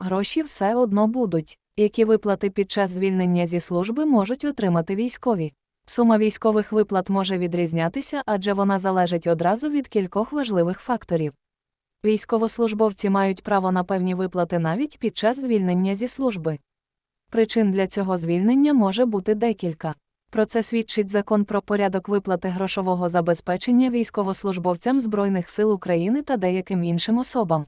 гроші все одно будуть. Які виплати під час звільнення зі служби можуть отримати військові? Сума військових виплат може відрізнятися, адже вона залежить одразу від кількох важливих факторів. Військовослужбовці мають право на певні виплати навіть під час звільнення зі служби. Причин для цього звільнення може бути декілька. Про це свідчить закон про порядок виплати грошового забезпечення військовослужбовцям Збройних сил України та деяким іншим особам.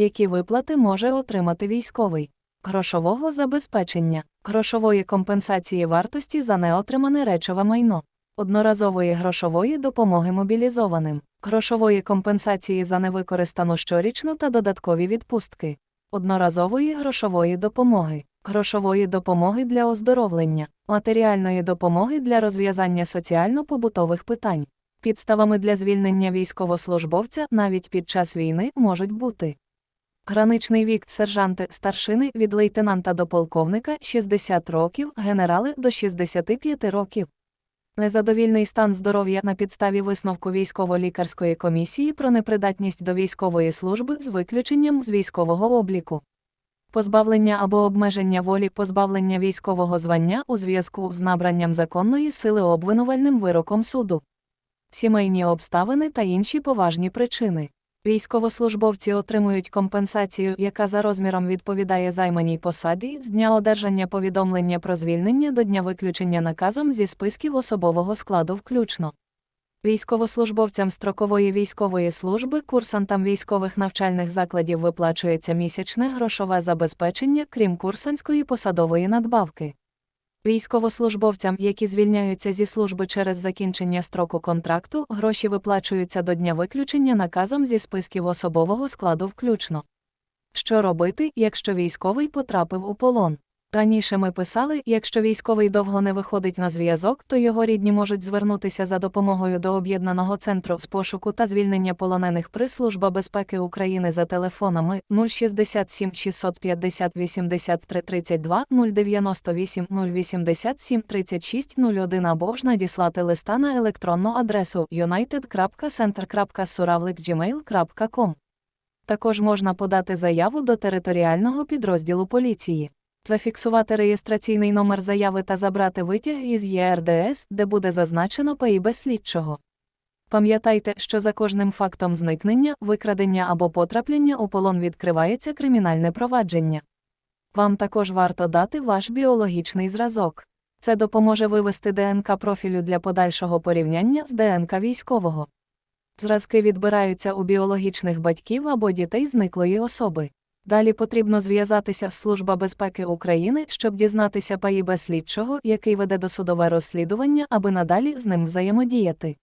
Які виплати може отримати військовий? Грошового забезпечення, грошової компенсації вартості за неотримане речове майно, одноразової грошової допомоги мобілізованим, грошової компенсації за невикористану щорічну та додаткові відпустки, одноразової грошової допомоги, грошової допомоги для оздоровлення, матеріальної допомоги для розв'язання соціально-побутових питань. Підставами для звільнення військовослужбовця навіть під час війни можуть бути Граничний вік сержанти старшини від лейтенанта до полковника 60 років, генерали до 65 років. Незадовільний стан здоров'я на підставі висновку військово-лікарської комісії про непридатність до військової служби з виключенням з військового обліку. Позбавлення або обмеження волі позбавлення військового звання у зв'язку з набранням законної сили обвинувальним вироком суду. Сімейні обставини та інші поважні причини. Військовослужбовці отримують компенсацію, яка за розміром відповідає займаній посаді з дня одержання повідомлення про звільнення до дня виключення наказом зі списків особового складу включно. Військовослужбовцям строкової військової служби, курсантам військових навчальних закладів виплачується місячне грошове забезпечення, крім курсантської посадової надбавки. Військовослужбовцям, які звільняються зі служби через закінчення строку контракту, гроші виплачуються до дня виключення наказом зі списків особового складу включно. Що робити, якщо військовий потрапив у полон? Раніше ми писали, якщо військовий довго не виходить на зв'язок, то його рідні можуть звернутися за допомогою до об'єднаного центру з пошуку та звільнення полонених при Служба безпеки України за телефонами 067 650 83 32 098 087 36 01 або ж надіслати листа на електронну адресу united.center.suravlik.gmail.com. Також можна подати заяву до територіального підрозділу поліції зафіксувати реєстраційний номер заяви та забрати витяг із ЄРДС, де буде зазначено ПІБ слідчого. Пам'ятайте, що за кожним фактом зникнення, викрадення або потрапляння у полон відкривається кримінальне провадження. Вам також варто дати ваш біологічний зразок. Це допоможе вивести ДНК профілю для подальшого порівняння з ДНК військового. Зразки відбираються у біологічних батьків або дітей зниклої особи. Далі потрібно зв'язатися з Служба безпеки України, щоб дізнатися Паїбе слідчого, який веде досудове розслідування, аби надалі з ним взаємодіяти.